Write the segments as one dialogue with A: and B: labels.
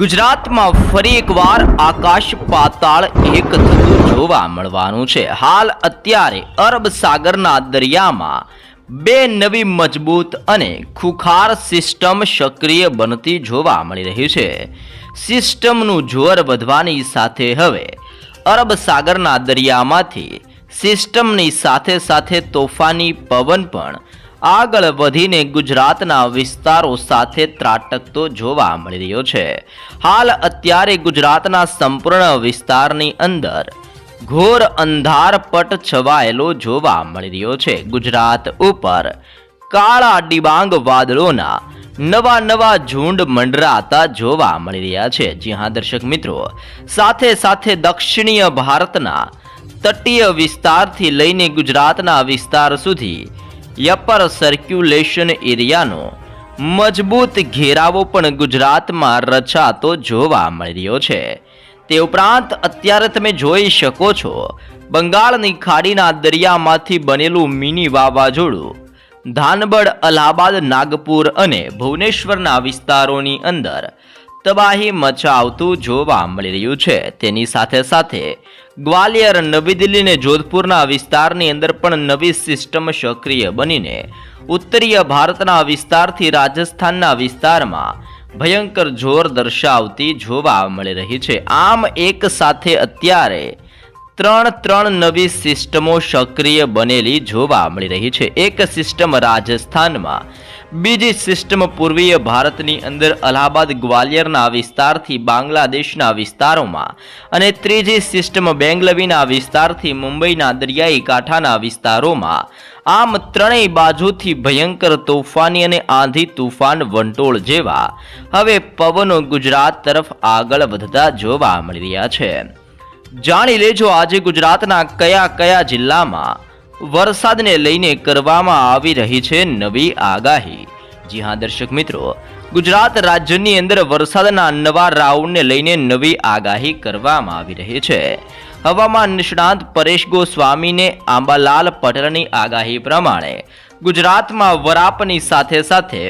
A: ગુજરાતમાં ફરી એકવાર આકાશ પાતાળ એક થતું જોવા મળવાનું છે. હાલ અત્યારે અરબ સાગરના દરિયામાં બે નવી મજબૂત અને ખુખાર સિસ્ટમ સક્રિય બનતી જોવા મળી રહી છે. સિસ્ટમનું જોર વધવાની સાથે હવે અરબ સાગરના દરિયામાંથી સિસ્ટમની સાથે સાથે તોફાની પવન પણ આગળ વધીને ગુજરાતના વિસ્તારો સાથે ત્રાટકતો જોવા મળી રહ્યો છે. હાલ અત્યારે ગુજરાતના સંપૂર્ણ વિસ્તારની અંદર ઘોર અંધારપટ છવાયેલો જોવા મળી રહ્યો છે. ગુજરાત ઉપર કાળા ડિબાંગ વાદળોના નવા નવા ઝુંડ મંડરાતા જોવા મળી રહ્યા છે. જી હા, દર્શક મિત્રો. સાથે સાથે દક્ષિણીય ભારતના તટીય વિસ્તારથી લઈને ગુજરાતના વિસ્તાર સુધી યપર સર્ક્યુલેશન એરિયાનો મજબૂત ઘેરાવો પણ ગુજરાતમાં રચાતો જોવા મળ્યો છે. તે ઉપરાંત અત્યારે તમે જોઈ શકો છો, બંગાળની ખાડીના દરિયામાંથી બનેલું મિની વાવાઝોડું ધાનબડ અલ્હાબાદ, નાગપુર અને ભુવનેશ્વરના વિસ્તારોની અંદર તબાહી મચાવતું જોવા મળી રહ્યું છે. તેની સાથે સાથે ગ્વાલિયર નવી દિલ્હી અને જોધપુરના વિસ્તારની અંદર પણ નવી સિસ્ટમ સક્રિય બનીને ઉત્તરીય ભારતના વિસ્તારથી રાજસ્થાનના વિસ્તારમાં ભયંકર જોર દર્શાવતી જોવા મળી રહી છે. આમ એક સાથે અત્યારે ત્રણ ત્રણ નવી સિસ્ટમો સક્રિય બનેલી જોવા મળી રહી છે. એક સિસ્ટમ રાજસ્થાનમાં, બીજી સિસ્ટમ પૂર્વીય ભારતની અંદર અલ્હાબાદ ગ્વાલિયરના વિસ્તારથી બાંગ્લાદેશના વિસ્તારોમાં અને ત્રીજી સિસ્ટમ બેંગલવીના વિસ્તારથી મુંબઈના દરિયાઈ કાંઠાના વિસ્તારોમાં. આમ ત્રણેય બાજુથી ભયંકર તોફાની અને આંધી તુફાન વંટોળ જેવા હવે પવનો ગુજરાત તરફ આગળ વધતા જોવા મળી રહ્યા છે. જાણી લેજો આજે ગુજરાતના કયા કયા જિલ્લામાં વરસાદને લઈને કરવામાં આવી રહી છે નવી આગાહી. જી હા, દર્શક મિત્રો, ગુજરાત રાજ્યની અંદર વરસાદના નવા રાઉન્ડને લઈને નવી આગાહી કરવામાં આવી રહી છે. હવામાન નિષ્ણાંત પરેશ ગોસ્વામીને આંબાલાલ પટેલની આગાહી પ્રમાણે ગુજરાતમાં વરાપની સાથે સાથે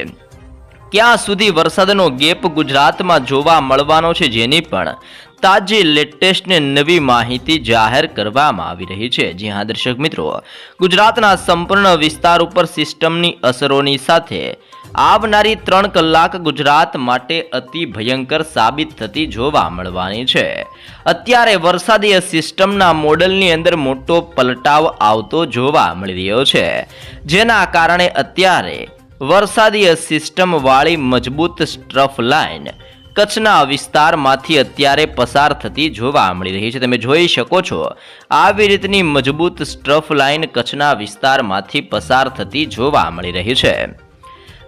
A: ક્યાં સુધી વરસાદનો ગેપ ગુજરાતમાં જોવા મળવાનો છે જેની પણ તાજી લેટેસ્ટ ને નવી માહિતી જાહેર કરવામાં આવી રહી છે. જી હા, દર્શક મિત્રો, ગુજરાતના સંપૂર્ણ વિસ્તાર ઉપર સિસ્ટમની અસરોની સાથે આવનારી ત્રણ કલાક ગુજરાત માટે અતિ ભયંકર સાબિત થતી જોવા મળવાની છે. અત્યારે વરસાદીય સિસ્ટમના મોડલની અંદર મોટો પલટાવ આવતો જોવા મળી રહ્યો છે. જેના કારણે અત્યારે વરસાદીય સિસ્ટમવાળી મજબૂત સ્ટ્રફ લાઇન કચ્છના વિસ્તારમાંથી અત્યારે પસાર થતી જોવા મળી રહી છે. તમે જોઈ શકો છો, આવી રીતની મજબૂત સ્ટ્રફ લાઇન કચ્છના વિસ્તારમાંથી પસાર થતી જોવા મળી રહી છે.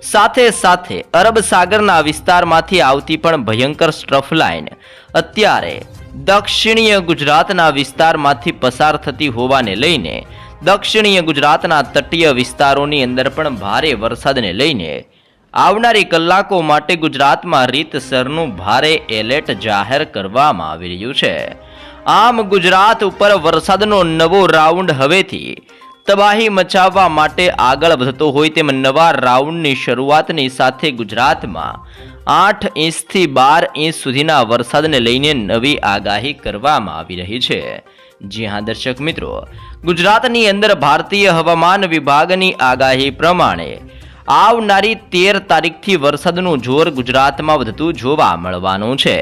A: સાથે સાથે અરબ સાગરના વિસ્તારમાંથી આવતી પણ ભયંકર સ્ટ્રફ લાઇન અત્યારે દક્ષિણીય ગુજરાતના વિસ્તારમાંથી પસાર થતી હોવાને લઈને દક્ષિણીય ગુજરાતના તટીય વિસ્તારોની અંદર પણ ભારે વરસાદને લઈને આવનારી કલાકો માટે ગુજરાતમાં રીતસરનું ભારે એલર્ટ જાહેર કરવામાં આવી રહ્યું છે. આમ ગુજરાત ઉપર વરસાદનો નવો રાઉન્ડ હવેથી તબાહી મચાવવા માટે આગળ વધતો હોય તેમ નવા રાઉન્ડની શરૂઆતની સાથે ગુજરાતમાં આઠ ઇંચથી બાર ઇંચ સુધીના વરસાદને લઈને નવી આગાહી કરવામાં આવી રહી છે. જી હા, દર્શક મિત્રો, ગુજરાતની અંદર ભારતીય હવામાન વિભાગની આગાહી પ્રમાણે આવનારી તેર તારીખથી વરસાદનું જોર ગુજરાતમાં વધતું જોવા મળવાનું છે.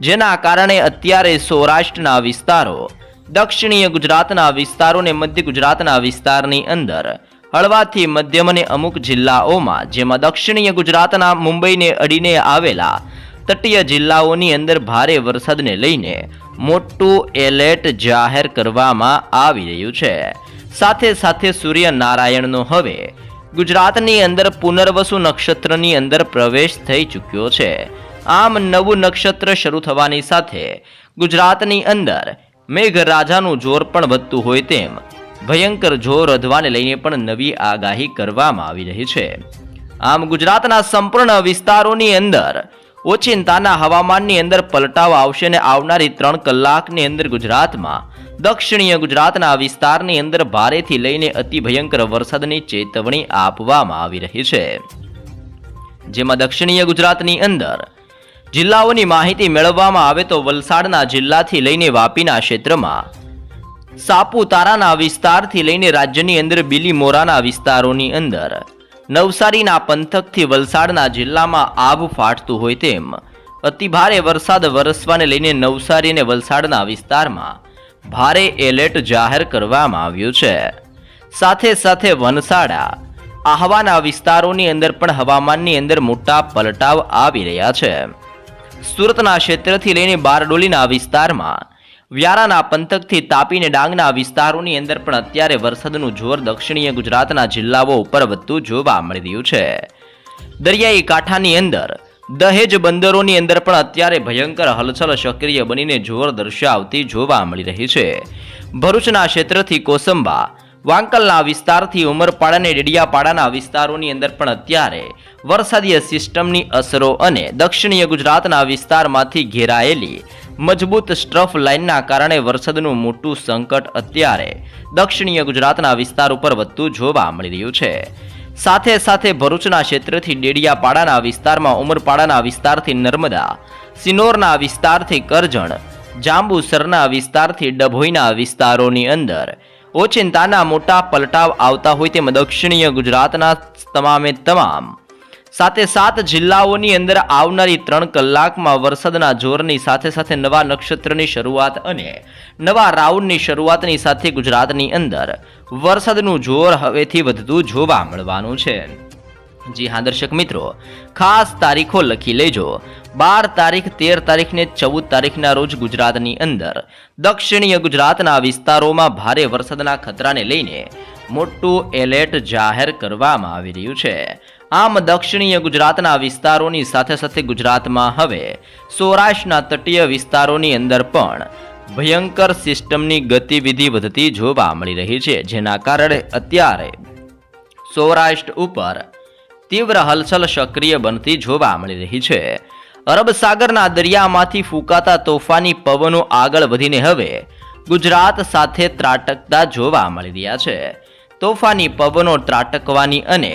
A: જેના કારણે અત્યારે સૌરાષ્ટ્રના વિસ્તારો, દક્ષિણીય ગુજરાતના વિસ્તારોને મધ્ય ગુજરાતના વિસ્તારની અંદર, હળવાથી મધ્યમ અને અમુક જિલ્લાઓમાં, જેમાં દક્ષિણીય ગુજરાતના મુંબઈને અડીને આવેલા તટીય જિલ્લાઓની અંદર ભારે વરસાદને લઈને મોટું એલર્ટ જાહેર કરવામાં આવી રહ્યું છે. સાથે સાથે સૂર્યનારાયણનો હવે ગુજરાતની અંદર પુનર્વસુ નક્ષત્રની અંદર પ્રવેશ થઈ ચૂક્યો છે. આમ નવું નક્ષત્ર શરૂ થવાની સાથે ગુજરાતની અંદર મેઘરાજાનું જોર પણ વધતું હોય તેમ ભયંકર જોર વધવાને લઈને પણ નવી આગાહી કરવામાં આવી રહી છે. આમ ગુજરાતના સંપૂર્ણ વિસ્તારોની અંદર ઓચિંતાના હવામાનની અંદર પલટાવ આવશે અને આવનારી ત્રણ કલાકની અંદર ગુજરાતમાં, દક્ષિણીય ગુજરાતના વિસ્તારની અંદર ભારેથી લઈને અતિ ભયંકર વરસાદની ચેતવણી આપવામાં આવી રહી છે. જેમાં દક્ષિણીય ગુજરાતની અંદર જિલ્લાઓની માહિતી મેળવવામાં આવે તો વલસાડના જિલ્લાથી લઈને વાપીના ક્ષેત્રમાં, સાપુતારાના વિસ્તારથી લઈને રાજ્યની અંદર બિલીમોરાના વિસ્તારોની અંદર નવસારીના પંથકથી વલસાડના જિલ્લામાં આબ ફાટતું હોય તેમ. અતિભારે વરસાદ વરસવાને લઈને નવસારી અને વલસાડના વિસ્તારમાં ભારે એલર્ટ જાહેર કરવામાં આવ્યું છે. સાથે સાથે વનસાડા, આહવાના વિસ્તારોની અંદર પણ હવામાનની અંદર મોટા પલટાવ આવી રહ્યા છે. સુરતના ક્ષેત્રથી લઈને બારડોલીના વિસ્તારમાં વ્યારાના પંથકથી તાપીને ડાંગના વિસ્તારોની અંદર પણ અત્યારે વરસાદનું જોર દક્ષિણીય ગુજરાતના જિલ્લાઓ ઉપર વધતું જોવા મળી રહ્યું છે. દરિયાઈ કાંઠાની અંદર, દહેજ બંદરોની અંદર પણ અત્યારે ભયંકર હલચલ સક્રિય બનીને જોર દર્શાવતી જોવા મળી રહી છે. ભરૂચના ક્ષેત્રથી કોસંબા, વાંકલના વિસ્તારથી ઉમરપાડા અને ડેડિયાપાડાના વિસ્તારોની અંદર પણ અત્યારે વરસાદીય સિસ્ટમની અસરો અને દક્ષિણીય ગુજરાતના વિસ્તારમાંથી ઘેરાયેલી મજબૂત સ્ટ્રફ લાઇનના કારણે વરસાદનું મોટું સંકટ અત્યારે દક્ષિણીય ગુજરાતના વિસ્તાર ઉપર વધતું જોવા મળી રહ્યું છે. સાથે સાથે ભરૂચના ક્ષેત્રથી ડેડિયાપાડાના વિસ્તારમાં ઉમરપાડાના વિસ્તારથી નર્મદા, સિનોરના વિસ્તારથી કરજણ, જાંબુસરના વિસ્તારથી ડભોઈના વિસ્તારોની અંદર ઓચિંતાના મોટા પલટાવ આવતા હોય તેમ દક્ષિણીય ગુજરાતના તમામે તમામ સાથે સાત જિલ્લાઓની અંદર આવનારી ત્રણ કલાકમાં વરસાદના જોરની સાથે સાથે નવા નક્ષત્રની શરૂઆત અને નવા રાઉન્ડની શરૂઆતની સાથે ગુજરાતની અંદર વરસાદનું જોર હવેથી વધતું જોવા મળવાનું છે. જી હા, દર્શક મિત્રો, ખાસ તારીખો લખી લેજો. બાર તારીખ, તેર તારીખ ને ચૌદ તારીખના રોજ ગુજરાતની અંદર દક્ષિણીય ગુજરાતના વિસ્તારોમાં ભારે વરસાદના ખતરાને લઈને મોટું એલર્ટ જાહેર કરવામાં આવી રહ્યું છે. આમ દક્ષિણીય ગુજરાતના વિસ્તારોની સાથે સાથે ગુજરાતમાં હવે સૌરાષ્ટ્રના તટીય વિસ્તારોની અંદર પણ ભયંકર સિસ્ટમની ગતિવિધિ વધતી જોવા મળી રહી છે, જેના કારણે અત્યારે સૌરાષ્ટ્ર ઉપર તીવ્ર હલચલ સક્રિય બનતી જોવા મળી રહી છે. અરબ સાગરના દરિયામાંથી ફૂંકાતા તોફાની પવનો આગળ વધીને હવે ગુજરાત સાથે ત્રાટકતા જોવા મળી રહ્યા છે. તોફાની પવનો ત્રાટકવાની અને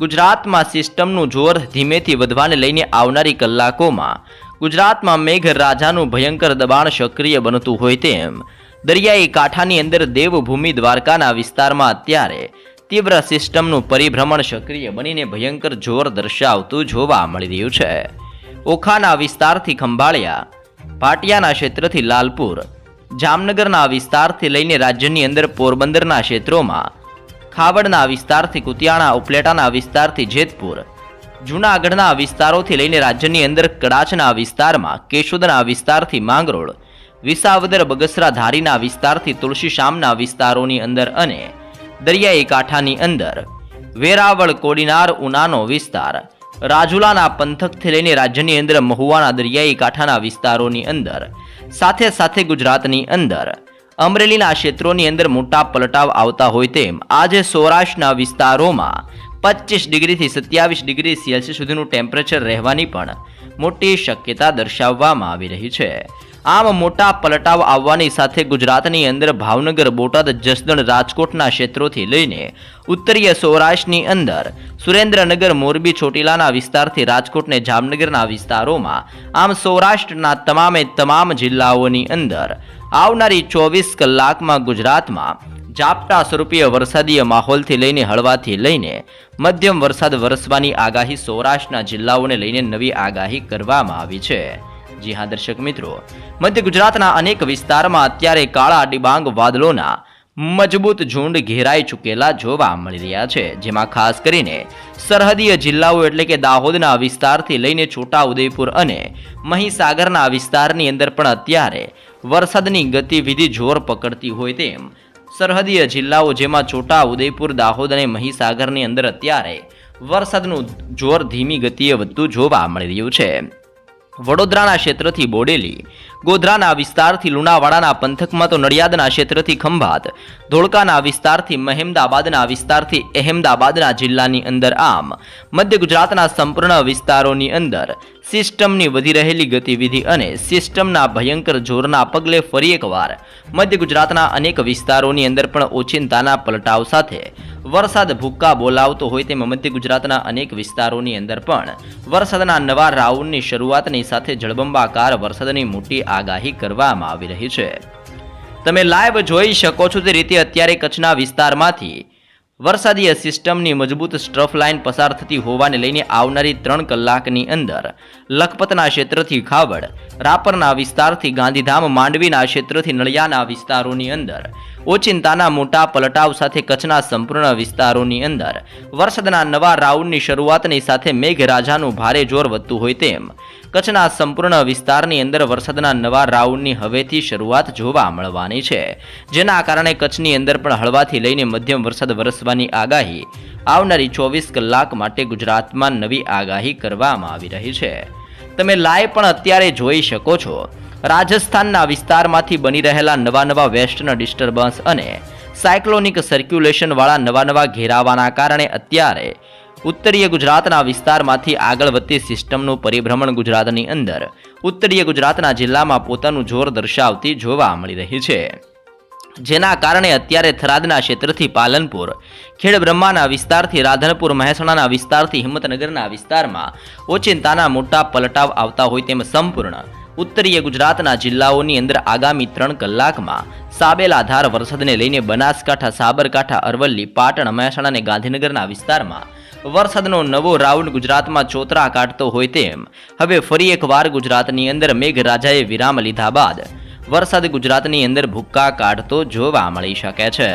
A: ગુજરાતમાં સિસ્ટમનું જોર ધીમેથી વધવાને લઈને આવનારી કલાકોમાં ગુજરાતમાં મેઘરાજાનું ભયંકર દબાણ સક્રિય બનતું હોય તેમ દરિયાઈ કાંઠાની અંદર દેવભૂમિ દ્વારકાના વિસ્તારમાં અત્યારે તીવ્ર સિસ્ટમનું પરિભ્રમણ સક્રિય બનીને ભયંકર જોર દર્શાવતું જોવા મળી રહ્યું છે. ઓખાના વિસ્તારથી ખંભાળિયા પાટિયાના ક્ષેત્રથી લાલપુર, જામનગરના વિસ્તારથી લઈને રાજ્યની અંદર પોરબંદરના ક્ષેત્રોમાં ખાવડના વિસ્તારથી કુતિયાણા, ઉપલેટાના વિસ્તારથી જેતપુર. જૂનાગઢના વિસ્તારોથી લઈને રાજ્યની અંદર કડાચના વિસ્તારમાં, કેશોદના વિસ્તારથી માંગરોળ, વિસાવદર બગસરા ધારીના વિસ્તારથી તુલસીશામના વિસ્તારોની અંદર અને દરિયાઈ કાંઠાની અંદર, વેરાવળ, કોડીનાર, ઉનાનો વિસ્તાર, રાજુલાના પંથકથી લઈને રાજ્યની અંદર મહુવાના દરિયાઈ કાંઠાના વિસ્તારોની અંદર, સાથે સાથે ગુજરાતની અંદર અમરેલીના ક્ષેત્રોની અંદર મોટા પલટાવ આવતા હોય તેમ આજે સૌરાષ્ટ્રના વિસ્તારોમાં પચીસ ડિગ્રીથી સત્યાવીસ ડિગ્રી સેલ્સિયસ સુધીનું ટેમ્પરેચર રહેવાની પણ મોટી શક્યતા દર્શાવવામાં આવી રહી છે. આમ મોટા પલટાવ આવવાની સાથે ગુજરાતની અંદર ભાવનગર, બોટાદ, જસદણ, રાજકોટના ક્ષેત્રોથી લઈને ઉત્તરીય સૌરાષ્ટ્રની અંદર સુરેન્દ્રનગર, મોરબી, ચોટીલાના વિસ્તારથી રાજકોટને જામનગરના વિસ્તારોમાં આમ સૌરાષ્ટ્રના તમામે તમામ જિલ્લાઓની અંદર આવનારી ચોવીસ કલાકમાં ગુજરાતમાં ઝાપટા સ્વરૂપીય વરસાદીય માહોલથી લઈને હળવાથી લઈને મધ્યમ વરસાદ વરસવાની આગાહી સૌરાષ્ટ્રના જિલ્લાઓને લઈને નવી આગાહી કરવામાં આવી છે. જી હા, દર્શક મિત્રો. મધ્ય ગુજરાતના અનેક વિસ્તારમાં અત્યારે કાળા ડિબાંગ વાદળોના મજબૂત ઝુંડ ઘેરાઈ ચૂકેલા જોવા મળી રહ્યા છે, જેમાં ખાસ કરીને સરહદીય જિલ્લાઓ એટલે કે દાહોદના વિસ્તારથી લઈને છોટા ઉદયપુર અને મહીસાગરના વિસ્તારની અંદર પણ અત્યારે વરસાદની ગતિવિધિ જોર પકડતી હોય તેમ સરહદીય જિલ્લાઓ જેમાં છોટા ઉદયપુર દાહોદ અને મહીસાગરની અંદર અત્યારે વરસાદનું જોર ધીમી ગતિએ વધતું જોવા મળી રહ્યું છે. વડોદરાના ક્ષેત્રથી બોડેલી, ગોધરાના વિસ્તારથી લુણાવાડાના પંથકમાં તો નડિયાદના ક્ષેત્રથી ખંભાત, ધોળકાના વિસ્તારથી મહેમદાબાદના વિસ્તારથી અહેમદાબાદના જિલ્લાની અંદર આમ, મધ્ય ગુજરાતના સંપૂર્ણ વિસ્તારોની અંદર સિસ્ટમની વધી રહેલી ગતિવિધિ અને સિસ્ટમના ભયંકર જોરના પગલે ફરી એકવાર મધ્ય ગુજરાતના અનેક વિસ્તારોની અંદર પણ ઓચિંતાના પલટાવ સાથે વરસાદ ભૂક્કા બોલાવતો હોય તેમ મધ્ય ગુજરાતના અનેક વિસ્તારોની અંદર પણ વરસાદના નવા રાઉન્ડની શરૂઆતની સાથે જળબંબાકાર વરસાદની મોટી આગાહી કરવામાં આવી રહી છે. તમે લાઈવ જોઈ શકો છો તે રીતે અત્યારે કચ્છના વિસ્તારમાંથી વરસાદીય સિસ્ટમની મજબૂત સ્ટ્રફ લાઇન પસાર થતી હોવાને લઈને આવનારી ત્રણ કલાકની અંદર લખપતના ક્ષેત્રથી ખાવડ, રાપરના વિસ્તારથી ગાંધીધામ, માંડવીના ક્ષેત્રથી નળિયાના વિસ્તારોની અંદર, ઓચિંતાના મોટા પલટાવ સાથે કચ્છના સંપૂર્ણ વિસ્તારોની અંદર, વરસાદના નવા રાઉન્ડની શરૂઆતની સાથે મેઘરાજાનું ભારે જોર વધતું હોય તેમ, કચ્છના સંપૂર્ણ વિસ્તારની અંદર વરસાદના નવા રાઉન્ડની હવેથી શરૂઆત જોવા મળવાની છે, જેના કારણે કચ્છની અંદર પણ હળવાથી લઈને મધ્યમ વરસાદ વરસવાની આગાહી આવનારી ચોવીસ કલાક માટે ગુજરાતમાં નવી આગાહી કરવામાં આવી રહી છે. તમે લાઈવ પણ અત્યારે જોઈ શકો છો. રાજસ્થાનના વિસ્તારમાંથી બની રહેલા નવા નવા વેસ્ટર્ન ડિસ્ટર્બન્સ અને સાયક્લોનિક સર્ક્યુલેશનવાળા નવા નવા ઘેરાવાના કારણે અત્યારે ઉત્તરીય ગુજરાતના વિસ્તારમાંથી આગળ વધતી સિસ્ટમનું પરિભ્રમણ ગુજરાતની અંદર ઉત્તરીય ગુજરાતના જિલ્લામાં પોતાનું જોર દર્શાવતી જોવા મળી રહી છે. જેના કારણે અત્યારે થરાદના ક્ષેત્રથી પાલનપુર ખેડબ્રહ્માના વિસ્તારથી રાધનપુર, મહેસાણાના વિસ્તારથી હિંમતનગરના વિસ્તારમાં ઓચિંતાના મોટા પલટાવ આવતા હોય તેમ સંપૂર્ણ. ઉત્તરીય ગુજરાતના જિલ્લાઓની અંદર આગામી ત્રણ કલાકમાં સાબેલાધાર વરસાદને લઈને બનાસકાંઠા, સાબરકાંઠા, અરવલ્લી, પાટણ, મહેસાણા અને ગાંધીનગરના વિસ્તારમાં વરસાદનો નવો રાઉન્ડ ગુજરાતમાં ચોતરા કાઢતો હોય તેમ. હવે ફરી એકવાર ગુજરાતની અંદર મેઘરાજાએ વિરામ લીધા બાદ વરસાદ ગુજરાતની અંદર ભૂક્કા કાઢતો જોવા મળી શકે છે.